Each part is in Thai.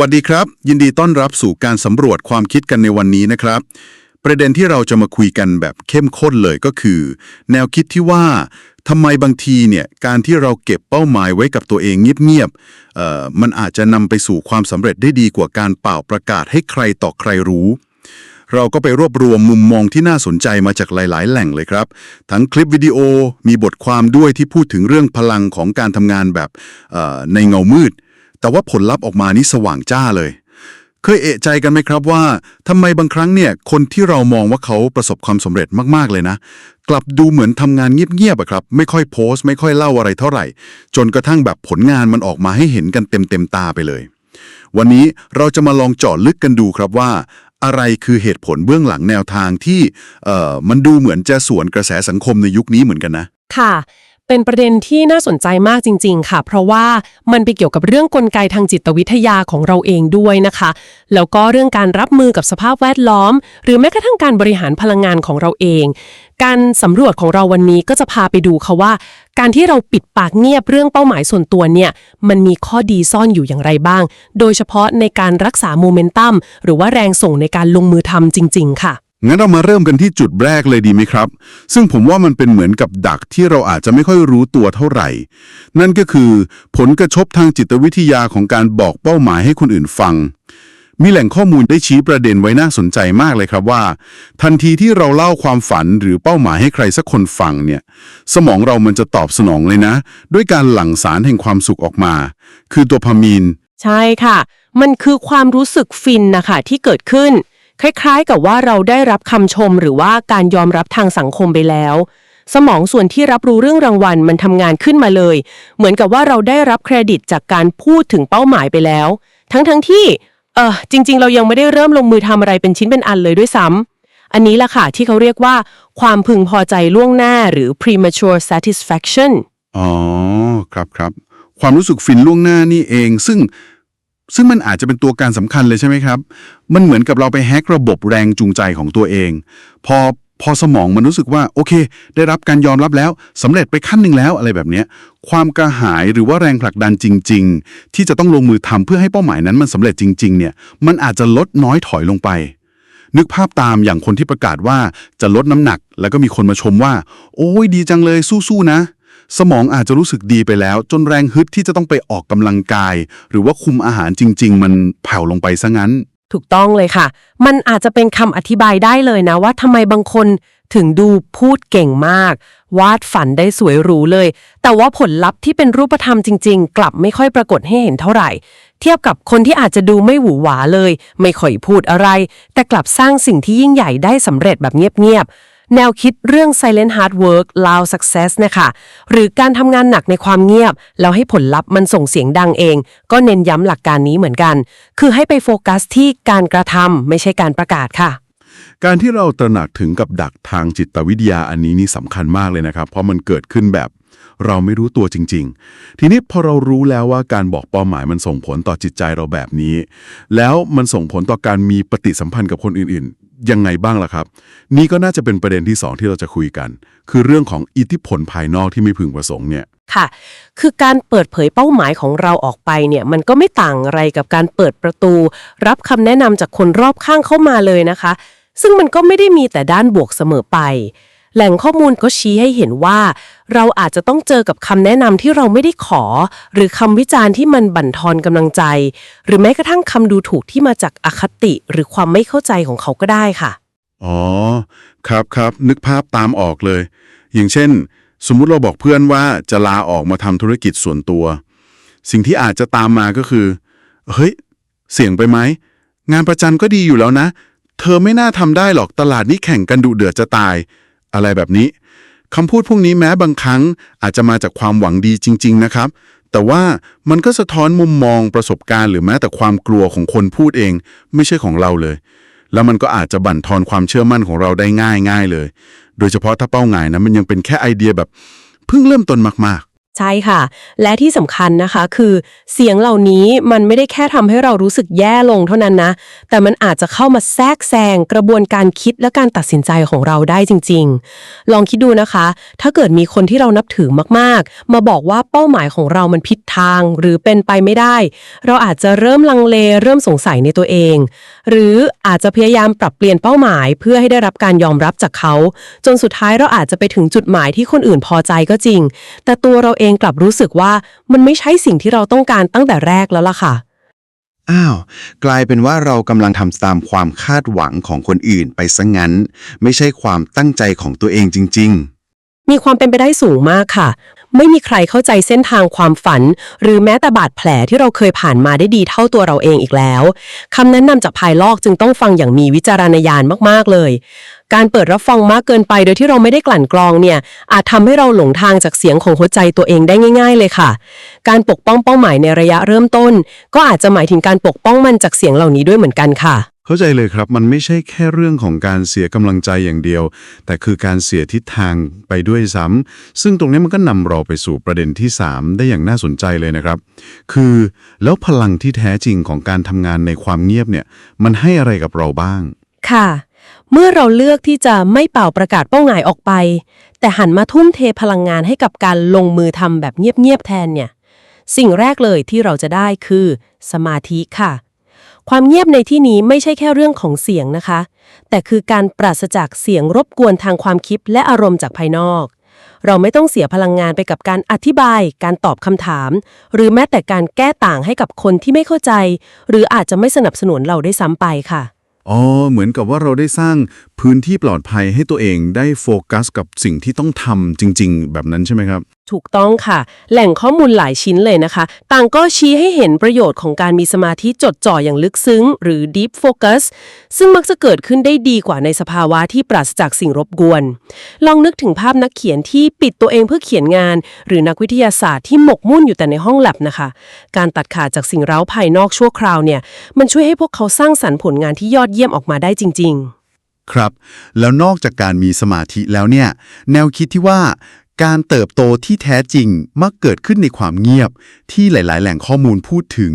วัสดีครับ ยินดีต้อนรับสู่การสำรวจความคิดกันในวันนี้นะครับ ประเด็นที่เราจะมาคุยกันแบบเข้มข้นเลยก็คือ แนวคิดที่ว่าทำไมบางทีเนี่ยการที่เราเก็บเป้าหมายไว้กับตัวเองเงียบๆมันอาจจะนำไปสู่ความสำเร็จได้ดีกว่าการเป่าประกาศให้ใครต่อใครรู้เราก็ไปรวบรวมมุมมองที่น่าสนใจมาจากหลาย ๆ แหล่งเลยครับ ทั้งคลิปวิดีโอมีบทความด้วยที่พูดถึงเรื่องพลังของการทำงานแบบในเงามืด แต่ว่าผลลัพธ์ออกมานี่สว่างจ้าเลย เคยเอะใจกันไหมครับว่าทำไมบางครั้งเนี่ยคนที่เรามองว่าเขาประสบความสำเร็จมากๆเลยนะ กลับดูเหมือนทำงานเงียบๆอะครับ ไม่ค่อยโพสต์ไม่ค่อยเล่าอะไรเท่าไหร่ จนกระทั่งแบบผลงานมันออกมาให้เห็นกันเต็มๆตาไปเลย วันนี้เราจะมาลองเจาะลึกกันดูครับว่าอะไรคือเหตุผลเบื้องหลังแนวทางที่เอ่อมันดูเหมือนจะสวนกระแสสังคมในยุคนี้เหมือนกันนะ ค่ะ เป็นประเด็นที่น่าสนใจมากจริง ๆ ค่ะ เพราะว่ามันไปเกี่ยวกับเรื่องกลไกทางจิตวิทยาของเราเองด้วยนะคะ แล้วก็เรื่องการรับมือกับสภาพแวดล้อม หรือแม้กระทั่งการบริหารพลังงานของเราเอง การสำรวจของเราวันนี้ก็จะพาไปดูค่ะว่า การที่เราปิดปากเงียบเรื่องเป้าหมายส่วนตัวเนี่ย มันมีข้อดีซ่อนอยู่อย่างไรบ้าง โดยเฉพาะในการรักษาโมเมนตัมหรือว่าแรงส่งในการลงมือทำจริง ๆ ค่ะ งั้นเรามาเริ่มกันที่จุดแรกเลยดีไหมครับ ซึ่งผมว่ามันเป็นเหมือนกับดักที่เราอาจจะไม่ค่อยรู้ตัวเท่าไหร่ นั่นก็คือผลกระทบทางจิตวิทยาของการบอกเป้าหมายให้คนอื่นฟัง มีแหล่งข้อมูลได้ชี้ประเด็นไว้น่าสนใจมากเลยครับว่า ทันทีที่เราเล่าความฝันหรือเป้าหมายให้ใครสักคนฟังเนี่ย สมองเรามันจะตอบสนองเลยนะ ด้วยการหลั่งสารแห่งความสุขออกมา คือตัวพามีน ใช่ค่ะ มันคือความรู้สึกฟินนะคะที่เกิดขึ้น คล้ายๆ กับว่าเราได้รับคำชมหรือว่าการยอมรับทางสังคมไปแล้ว สมองส่วนที่รับรู้เรื่องรางวัลมันทำงานขึ้นมาเลย เหมือนกับว่าเราได้รับเครดิตจากการพูดถึงเป้าหมายไปแล้ว ทั้งๆทที่เออจริง ๆ เรายังไม่ได้เริ่มลงมือทำอะไรเป็นชิ้นเป็นอันเลยด้วยซ้ำอันนี้ล่ะค่ะที่เขาเรียกว่า ความพึงพอใจล่วงหน้าหรือ premature satisfaction อ๋อครับครับความรู้สึกฟินล่วงหน้านี่เอง ซึ่ง ซึ่งมันอาจจะเป็นตัวการสำคัญเลยใช่ไหมครับ มันเหมือนกับเราไปแฮกระบบแรงจูงใจของตัวเอง พอพอสมองมันรู้สึกว่าโอเค ได้รับการยอมรับแล้วสำเร็จไปขั้นหนึ่งแล้วอะไรแบบนี้ความกระหายหรือว่าแรงผลักดันจริง ๆ ที่จะต้องลงมือทำเพื่อให้เป้าหมายนั้นมันสำเร็จจริง ๆ เนี่ย มันอาจจะลดน้อยถอยลงไป นึกภาพตามอย่างคนที่ประกาศว่าจะลดน้ำหนัก แล้วก็มีคนมาชมว่า โอ้ยดีจังเลยสู้ๆนะ สมองอาจจะรู้สึกดีไปแล้ว จนแรงฮึดที่จะต้องไปออกกำลังกาย หรือว่าคุมอาหารจริง ๆ มันแผ่วลงไปซะงั้น ถูกต้องเลยค่ะ มันอาจจะเป็นคำอธิบายได้เลยนะว่าทำไมบางคนถึงดูพูดเก่งมาก วาดฝันได้สวยหรูเลย แต่ว่าผลลัพธ์ที่เป็นรูปธรรมจริง ๆ กลับไม่ค่อยปรากฏให้เห็นเท่าไหร่ เทียบกับคนที่อาจจะดูไม่หวือหวาเลย ไม่ค่อยพูดอะไร แต่กลับสร้างสิ่งที่ยิ่งใหญ่ได้สำเร็จแบบเงียบๆ แนวคิดเรื่อง silent hard work loud success นะคะหรือการทำงานหนักในความเงียบ แล้วให้ผลลัพธ์มันส่งเสียงดังเอง ก็เน้นย้ำหลักการนี้เหมือนกัน คือให้ไปโฟกัสที่การกระทำไม่ใช่การประกาศค่ะ การที่เราตระหนักถึงกับดักทางจิตวิทยาอันนี้นี่สำคัญมากเลยนะครับ เพราะมันเกิดขึ้นแบบเราไม่รู้ตัวจริง ๆ ทีนี้พอเรารู้แล้วว่าการบอกเป้าหมายมันส่งผลต่อจิตใจเราแบบนี้ แล้วมันส่งผลต่อการมีปฏิสัมพันธ์กับคนอื่นๆ ยังไงบ้างล่ะครับ นี่ก็น่าจะเป็นประเด็นที่สองที่เราจะคุยกัน คือเรื่องของอิทธิพลภายนอกที่ไม่พึงประสงค์เนี่ยค่ะ คือการเปิดเผยเป้าหมายของเราออกไปเนี่ยมันก็ไม่ต่างอะไรกับการเปิดประตู รับคำแนะนำจากคนรอบข้างเข้ามาเลยนะคะ ซึ่งมันก็ไม่ได้มีแต่ด้านบวกเสมอไป แหล่งข้อมูลก็ชี้ให้เห็นว่า เราอาจจะต้องเจอกับคำแนะนำที่เราไม่ได้ขอ หรือคำวิจารณ์ที่มันบั่นทอนกำลังใจ หรือแม้กระทั่งคำดูถูกที่มาจากอคติหรือความไม่เข้าใจของเขาก็ได้ค่ะ อ๋อ ครับครับนึกภาพตามออกเลย อย่างเช่น สมมุติเราบอกเพื่อนว่าจะลาออกมาทำธุรกิจส่วนตัว สิ่งที่อาจจะตามมาก็คือเฮ้ยเสี่ยงไปไหมงานประจันก็ดีอยู่แล้วนะ เธอไม่น่าทำได้หรอกตลาดนี้แข่งกันดุเดือดจะตาย อะไรแบบนี้คำพูดพวกนี้แม้บางครั้งอาจจะมาจากความหวังดีจริง ๆ นะครับ แต่ว่ามันก็สะท้อนมุมมองประสบการณ์ หรือแม้แต่ความกลัวของคนพูดเอง ไม่ใช่ของเราเลย แล้วมันก็อาจจะบั่นทอนความเชื่อมั่นของเราได้ง่ายๆเลย โดยเฉพาะถ้าเป้าหมายนะมันยังเป็นแค่ไอเดียแบบเพิ่งเริ่มต้นมาก ใช่ค่ะ และที่สำคัญนะคะคือ เสียงเหล่านี้มันไม่ได้แค่ทำให้เรารู้สึกแย่ลงเท่านั้นนะ แต่มันอาจจะเข้ามาแทรกแซงกระบวนการคิดและการตัดสินใจของเราได้จริง ๆ ลองคิดดูนะคะ ถ้าเกิดมีคนที่เรานับถือมากๆ มาบอกว่าเป้าหมายของเรามันผิดทางหรือเป็นไปไม่ได้ เราอาจจะเริ่มลังเลเริ่มสงสัยในตัวเอง หรืออาจจะพยายามปรับเปลี่ยนเป้าหมาย เพื่อให้ได้รับการยอมรับจากเขา จนสุดท้ายเราอาจจะไปถึงจุดหมายที่คนอื่นพอใจก็จริง แต่ตัวเราเองกลับรู้สึกว่ามันไม่ใช่สิ่งที่เราต้องการตั้งแต่แรกแล้วล่ะค่ะ อ้าว กลายเป็นว่าเรากำลังทำตามความคาดหวังของคนอื่นไปซะงั้น ไม่ใช่ความตั้งใจของตัวเองจริง ๆ มีความเป็นไปได้สูงมากค่ะ ไม่มีใครเข้าใจเส้นทางความฝัน หรือแม้แต่บาดแผลที่เราเคยผ่านมาได้ดีเท่าตัวเราเองอีกแล้วคำแนะนำจากภายนอกจึงต้องฟังอย่างมีวิจารณญาณมากๆเลย การเปิดรับฟังมากเกินไปโดยที่เราไม่ได้กลั่นกรองเนี่ย อาจทำให้เราหลงทางจากเสียงของหัวใจตัวเองได้ง่าย ๆ เลยค่ะ การปกป้องเป้าหมายในระยะเริ่มต้น ก็อาจจะหมายถึงการปกป้องมันจากเสียงเหล่านี้ด้วยเหมือนกันค่ะ เข้าใจเลยครับมันไม่ใช่แค่เรื่องของการเสียกำลังใจอย่างเดียว แต่คือการเสียทิศทางไปด้วยซ้ำซึ่งตรงนี้มันก็นำเราไปสู่ประเด็นที่ 3 ได้อย่างน่าสนใจเลยนะครับ คือแล้วพลังที่แท้จริงของการทำงานในความเงียบเนี่ยมันให้อะไรกับเราบ้าง ค่ะ เมื่อเราเลือกที่จะไม่เป่าประกาศเป้าหมายออกไป แต่หันมาทุ่มเทพลังงานให้กับการลงมือทำแบบเงียบๆแทนเนี่ย สิ่งแรกเลยที่เราจะได้คือ สมาธิค่ะ ความเงียบในที่นี้ไม่ใช่แค่เรื่องของเสียงนะคะ แต่คือการปราศจากเสียงรบกวนทางความคิดและอารมณ์จากภายนอก เราไม่ต้องเสียพลังงานไปกับการอธิบาย การตอบคำถาม หรือแม้แต่การแก้ต่างให้กับคนที่ไม่เข้าใจ หรืออาจจะไม่สนับสนุนเราได้ซ้ำไปค่ะ อ๋อ เหมือนกับว่าเราได้สร้างพื้นที่ปลอดภัยให้ตัวเองได้โฟกัสกับสิ่งที่ต้องทำจริง ๆ แบบนั้นใช่ไหมครับถูกต้องค่ะ แหล่งข้อมูลหลายชิ้นเลยนะคะ ต่างก็ชี้ให้เห็นประโยชน์ของการมีสมาธิจดจ่ออย่างลึกซึ้ง หรือ deep focus ซึ่งมักจะเกิดขึ้นได้ดีกว่าในสภาวะที่ปราศจากสิ่งรบกวน ลองนึกถึงภาพนักเขียนที่ปิดตัวเองเพื่อเขียนงาน หรือนักวิทยาศาสตร์ที่หมกมุ่นอยู่แต่ในห้องแลบนะคะ การตัดขาดจากสิ่งเร้าภายนอกชั่วคราวเนี่ย มันช่วยให้พวกเขาสร้างสรรค์ผลงานที่ยอดเยี่ยมออกมาได้จริง ๆ ครับ แล้วนอกจากการมีสมาธิแล้วเนี่ย แนวคิดที่ว่า การเติบโตที่แท้จริงมักเกิดขึ้นในความเงียบ ที่หลาย ๆ แหล่งข้อมูลพูดถึง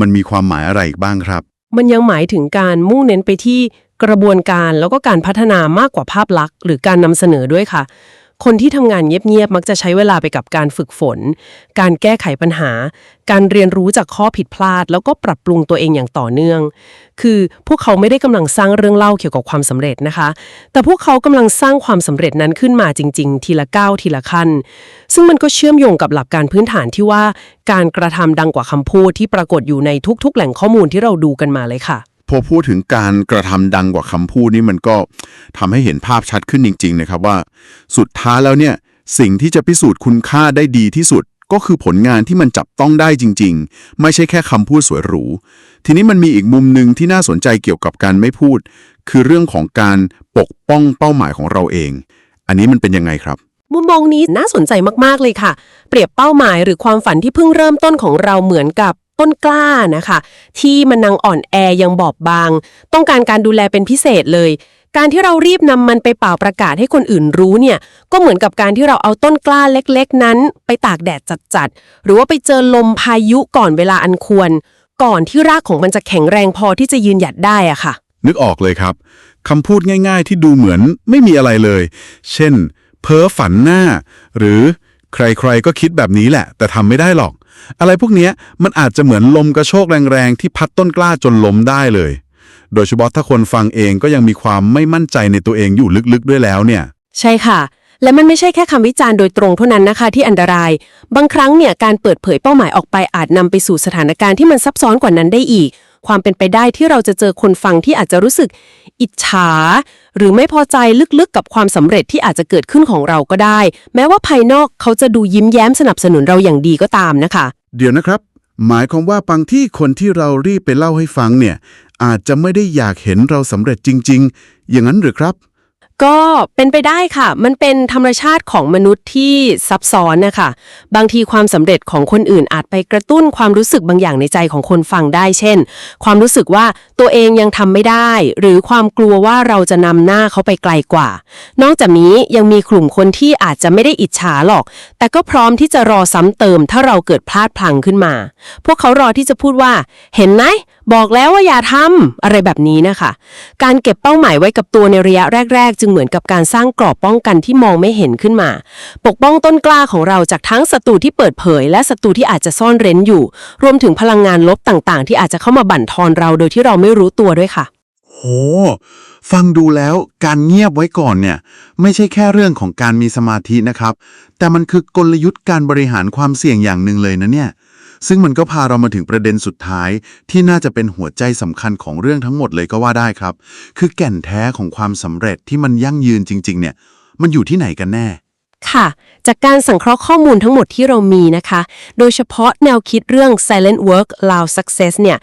มันมีความหมายอะไรอีกบ้างครับ มันยังหมายถึงการมุ่งเน้นไปที่กระบวนการแล้วก็การพัฒนามากกว่าภาพลักษณ์ หรือการนำเสนอด้วยค่ะ คนที่ทำงานเงียบๆมักจะใช้เวลาไปกับการฝึกฝน การแก้ไขปัญหา การเรียนรู้จากข้อผิดพลาด แล้วก็ปรับปรุงตัวเองอย่างต่อเนื่อง คือพวกเขาไม่ได้กำลังสร้างเรื่องเล่าเกี่ยวกับความสำเร็จนะคะ แต่พวกเขากำลังสร้างความสำเร็จนั้นขึ้นมาจริง ๆ ทีละก้าวทีละขั้น ซึ่งมันก็เชื่อมโยงกับหลักการพื้นฐานที่ว่า การกระทำดังกว่าคำพูดที่ปรากฏอยู่ในทุก ๆ แหล่งข้อมูลที่เราดูกันมาเลยค่ะ พอพูดถึงการกระทำดังกว่าคำพูดนี่มันก็ทำให้เห็นภาพชัดขึ้นจริง ๆ นะครับว่า สุดท้ายแล้วเนี่ยสิ่งที่จะพิสูจน์คุณค่าได้ดีที่สุดก็คือผลงานที่มันจับต้องได้จริง ๆ ไม่ใช่แค่คำพูดสวยหรู ทีนี้มันมีอีกมุมหนึ่งที่น่าสนใจเกี่ยวกับการไม่พูด คือเรื่องของการปกป้องเป้าหมายของเราเอง อันนี้มันเป็นยังไงครับ มุมมองนี้น่าสนใจมากๆเลยค่ะ เปรียบเป้าหมายหรือความฝันที่เพิ่งเริ่มต้นของเราเหมือนกับ ต้นกล้านะคะ ที่มันนังอ่อนแอยังบอบบาง ต้องการการดูแลเป็นพิเศษเลย การที่เรารีบนำมันไปเป่าประกาศให้คนอื่นรู้เนี่ยก็เหมือนกับการที่เราเอาต้นกล้าเล็กๆ นั้น ไปตากแดดจัดๆหรือว่าไปเจอลมพายุก่อนเวลาอันควร ก่อนที่รากของมันจะแข็งแรงพอที่จะยืนหยัดได้อะค่ะ นึกออกเลยครับคำพูดง่าย ๆ ที่ดูเหมือนไม่มีอะไรเลย เช่น เพ้อฝันหน้า หรือ ใครๆก็คิดแบบนี้แหละ แต่ทำไม่ได้หรอก อะไรพวกนี้มันอาจจะเหมือนลมกระโชกแรงๆ ที่พัดต้นกล้าจนล้มได้เลย โดยเฉพาะถ้าคนฟังเองก็ยังมีความไม่มั่นใจในตัวเองอยู่ลึกๆด้วยแล้วเนี่ย ใช่ค่ะ และมันไม่ใช่แค่คำวิจารณ์โดยตรงเท่านั้นนะคะที่อันตราย บางครั้งเนี่ยการเปิดเผยเป้าหมายออกไปอาจนำไปสู่สถานการณ์ที่มันซับซ้อนกว่านั้นได้อีก ความเป็นไปได้ที่เราจะเจอคนฟังที่อาจจะรู้สึก อิจฉา หรือไม่พอใจลึกๆ กับความสำเร็จที่อาจจะเกิดขึ้นของเราก็ได้ แม้ว่าภายนอกเขาจะดูยิ้มแย้มสนับสนุนเราอย่างดีก็ตามนะคะ เดี๋ยวนะครับ หมายความว่าบางที่คนที่เรารีบไปเล่าให้ฟังเนี่ยอาจจะไม่ได้อยากเห็นเราสำเร็จจริง ๆ อย่างนั้นหรือครับ ก็เป็นไปได้ค่ะ มันเป็นธรรมชาติของมนุษย์ที่ซับซ้อนนะคะ บางทีความสำเร็จของคนอื่นอาจไปกระตุ้นความรู้สึกบางอย่างในใจของคนฟังได้ เช่น ความรู้สึกว่าตัวเองยังทำไม่ได้ หรือความกลัวว่าเราจะนำหน้าเขาไปไกลกว่า นอกจากนี้ยังมีกลุ่มคนที่อาจจะไม่ได้อิจฉาหรอก แต่ก็พร้อมที่จะรอซ้ำเติม ถ้าเราเกิดพลาดพลังขึ้นมา พวกเขารอที่จะพูดว่า เห็นไหม บอกแล้วว่าอย่าทำอะไรแบบนี้นะคะ การเก็บเป้าหมายไว้กับตัวในระยะแรก ๆ จึงเหมือนกับการสร้างกรอบป้องกันที่มองไม่เห็นขึ้นมา ปกป้องต้นกล้าของเราจากทั้งศัตรูที่เปิดเผย และศัตรูที่อาจจะซ่อนเร้นอยู่ รวมถึงพลังงานลบต่างๆ ที่อาจจะเข้ามาบั่นทอนเราโดยที่เราไม่รู้ตัวด้วยค่ะ โห ฟังดูแล้วการเงียบไว้ก่อนเนี่ย ไม่ใช่แค่เรื่องของการมีสมาธินะครับ แต่มันคือกลยุทธ์การบริหารความเสี่ยงอย่างหนึ่งเลยนะเนี่ย ซึ่งมันก็พาเรามาถึงประเด็นสุดท้าย ที่น่าจะเป็นหัวใจสำคัญของเรื่องทั้งหมดเลยก็ว่าได้ครับ คือแก่นแท้ของความสำเร็จที่มันยั่งยืนจริง ๆ เนี่ย มันอยู่ที่ไหนกันแน่ ค่ะ จากการสังเคราะห์ข้อมูลทั้งหมดที่เรามีนะคะ โดยเฉพาะแนวคิดเรื่อง silent work loud success เนี่ย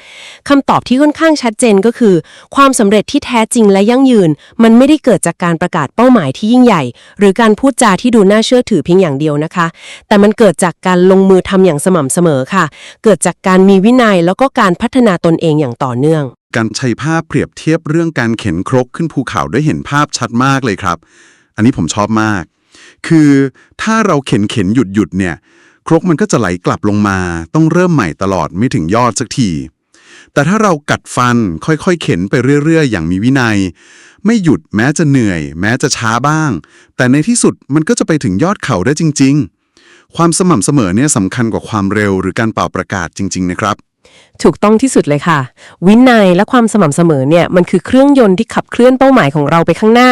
คำตอบที่ค่อนข้างชัดเจนก็คือ ความสำเร็จที่แท้จริงและยั่งยืน มันไม่ได้เกิดจากการประกาศเป้าหมายที่ยิ่งใหญ่ หรือการพูดจาที่ดูน่าเชื่อถือเพียงอย่างเดียวนะคะ แต่มันเกิดจากการลงมือทำอย่างสม่ำเสมอค่ะ เกิดจากการมีวินัยแล้วก็การพัฒนาตนเองอย่างต่อเนื่องการใช้ภาพเปรียบเทียบเรื่องการเข็นครกขึ้นภูเขาได้เห็นภาพชัดมากเลยครับ อันนี้ผมชอบมาก คือถ้าเราเข็นเข็นหยุดหยุดเนี่ย ครกมันก็จะไหลกลับลงมา ต้องเริ่มใหม่ตลอดไม่ถึงยอดสักที แต่ถ้าเรากัดฟันค่อยๆ เข็นไปเรื่อยๆ อย่างมีวินัย ไม่หยุดแม้จะเหนื่อย แม้จะช้าบ้าง แต่ในที่สุดมันก็จะไปถึงยอดเขาได้จริง ๆ ความสม่ำเสมอเนี่ยสำคัญกว่าความเร็วหรือการเป่าประกาศจริง ๆ นะครับถูกต้องที่สุดเลยค่ะ วินัยและความสม่ำเสมอเนี่ยมันคือเครื่องยนต์ที่ขับเคลื่อนเป้าหมายของเราไปข้างหน้า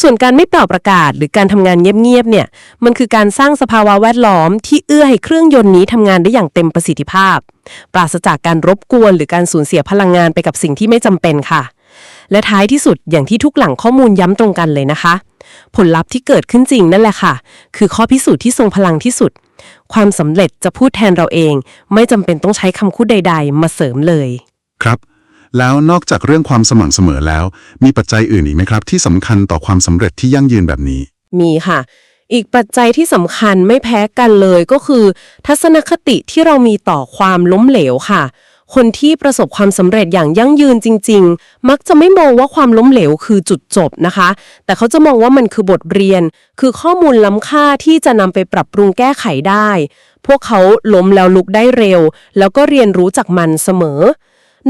ส่วนการไม่เป่าประกาศหรือการทำงานเงียบๆเนี่ย มันคือการสร้างสภาวะแวดล้อมที่เอื้อให้เครื่องยนต์นี้ทำงานได้อย่างเต็มประสิทธิภาพ ปราศจากการรบกวนหรือการสูญเสียพลังงานไปกับสิ่งที่ไม่จำเป็นค่ะ และท้ายที่สุดอย่างที่ทุกหลังข้อมูลย้ำตรงกันเลยนะคะ ผลลัพธ์ที่เกิดขึ้นจริงนั่นแหละค่ะ คือข้อพิสูจน์ที่ทรงพลังที่สุด ความสำเร็จจะพูดแทนเราเอง ไม่จำเป็นต้องใช้คำพูดใด ๆ มาเสริมเลย ครับ แล้วนอกจากเรื่องความสม่ำเสมอแล้ว มีปัจจัยอื่นอีกไหมครับ ที่สำคัญต่อความสำเร็จที่ยั่งยืนแบบนี้ มีค่ะ อีกปัจจัยที่สำคัญไม่แพ้กันเลยก็คือ ทัศนคติที่เรามีต่อความล้มเหลวค่ะ คนที่ประสบความสำเร็จอย่างยั่งยืนจริง ๆ มักจะไม่มองว่าความล้มเหลวคือจุดจบนะคะ แต่เขาจะมองว่ามันคือบทเรียน คือข้อมูลล้ำค่าที่จะนำไปปรับปรุงแก้ไขได้ พวกเขาล้มแล้วลุกได้เร็ว แล้วก็เรียนรู้จากมันเสมอ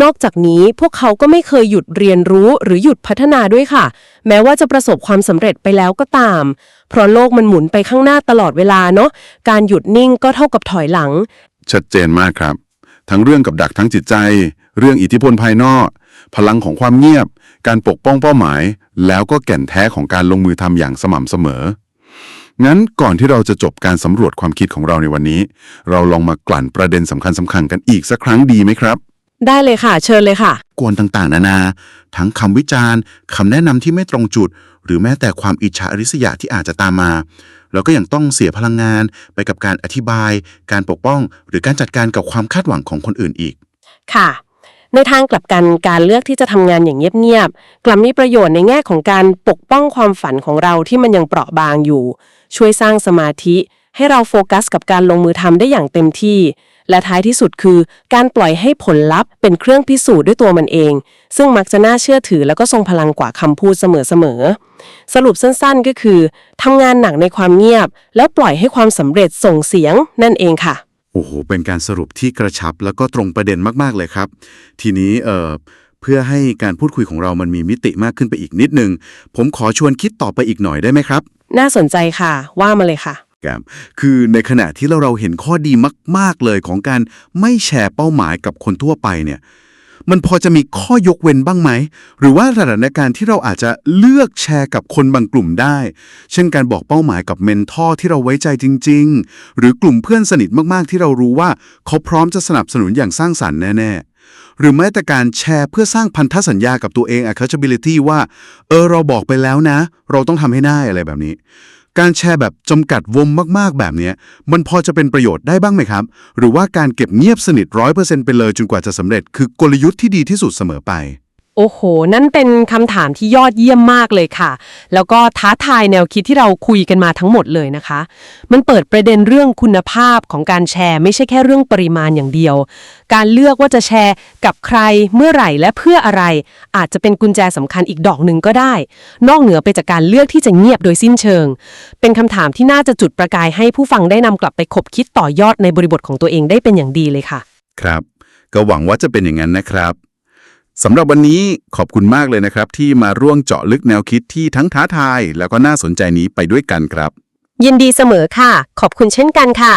นอกจากนี้พวกเขาก็ไม่เคยหยุดเรียนรู้หรือหยุดพัฒนาด้วยค่ะ แม้ว่าจะประสบความสำเร็จไปแล้วก็ตาม เพราะโลกมันหมุนไปข้างหน้าตลอดเวลาเนาะการหยุดนิ่งก็เท่ากับถอยหลัง ชัดเจนมากครับ ทั้งเรื่องกับดักทั้งจิตใจ เรื่องอิทธิพลภายนอก พลังของความเงียบ การปกป้องเป้าหมาย แล้วก็แก่นแท้ของการลงมือทำอย่างสม่ำเสมองั้นก่อนที่เราจะจบการสำรวจความคิดของเราในวันนี้ เราลองมากลั่นประเด็นสำคัญสำคัญๆกันอีกสักครั้งดีไหมครับ ได้เลยค่ะ เชิญเลยค่ะ กวนต่างๆ นานา ทั้งคำวิจารณ์คำแนะนำที่ไม่ตรงจุด หรือแม้แต่ความอิจฉาริษยาที่อาจจะตามมาแล้วก็ยังต้องเสียพลังงานไปกับการอธิบาย การปกป้อง หรือการจัดการกับความคาดหวังของคนอื่นอีก ค่ะ ในทางกลับกันการเลือกที่จะทำงานอย่างเงียบๆกลับมีประโยชน์ในแง่ของการปกป้องความฝันของเราที่มันยังเปราะบางอยู่ ช่วยสร้างสมาธิ ให้เราโฟกัสกับการลงมือทำได้อย่างเต็มที่ และท้ายที่สุดคือ การปล่อยให้ผลลัพธ์เป็นเครื่องพิสูจน์ด้วยตัวมันเอง ซึ่งมักจะน่าเชื่อถือแล้วก็ทรงพลังกว่าคำพูดเสมอๆสรุปสั้นๆก็คือทำงานหนักในความเงียบ แล้วปล่อยให้ความสำเร็จส่งเสียงนั่นเองค่ะโอ้โหเป็นการสรุปที่กระชับแล้วก็ตรงประเด็นมากๆเลยครับ ทีนี้เอ่อเพื่อให้การพูดคุยของเรามันมีมิติมากขึ้นไปอีกนิดนึง ผมขอชวนคิดต่อไปอีกหน่อยได้ไหมครับ น่าสนใจค่ะ ว่ามาเลยค่ะ แกมคือในขณะที่เราเราเห็นข้อดีมาก ๆ เลยของการไม่แชร์เป้าหมายกับคนทั่วไปเนี่ยมันพอจะมีข้อยกเว้นบ้างไหม หรือว่าสถานการณ์ที่เราอาจจะเลือกแชร์กับคนบางกลุ่มได้ เช่นการบอกเป้าหมายกับเมนทอร์ที่เราไว้ใจจริง ๆ หรือกลุ่มเพื่อนสนิทมากๆ ที่เรารู้ว่าเขาพร้อมจะสนับสนุนอย่างสร้างสรรค์แน่ๆ หรือแม้แต่การแชร์เพื่อสร้างพันธสัญญากับตัวเอง accountability ว่า เออเราบอกไปแล้วนะ เราต้องทำให้ได้อะไรแบบนี้ การแชร์แบบจำกัดวงมากๆ แบบนี้มันพอจะเป็นประโยชน์ได้บ้างไหมครับ หรือว่าการเก็บเงียบสนิทร้อยเปอร์เซ็นต์ไปเลยจนกว่าจะสำเร็จคือกลยุทธ์ที่ดีที่สุดเสมอไป โอ้โห นั่นเป็นคำถามที่ยอดเยี่ยมมากเลยค่ะ แล้วก็ท้าทายแนวคิดที่เราคุยกันมาทั้งหมดเลยนะคะ มันเปิดประเด็นเรื่องคุณภาพของการแชร์ ไม่ใช่แค่เรื่องปริมาณอย่างเดียว การเลือกว่าจะแชร์กับใครเมื่อไหร่และเพื่ออะไร อาจจะเป็นกุญแจสำคัญอีกดอกหนึ่งก็ได้ นอกเหนือไปจากการเลือกที่จะเงียบโดยสิ้นเชิง เป็นคำถามที่น่าจะจุดประกายให้ผู้ฟังได้นำกลับไปคบคิดต่อยอดในบริบทของตัวเองได้เป็นอย่างดีเลยค่ะ ครับ ก็หวังว่าจะเป็นอย่างนั้นนะครับ สำหรับวันนี้ขอบคุณมากเลยนะครับ ที่มาร่วงเจาะลึกแนวคิดที่ทั้งท้าทาย แล้วก็น่าสนใจนี้ไปด้วยกันครับ ยินดีเสมอค่ะ ขอบคุณเช่นกันค่ะ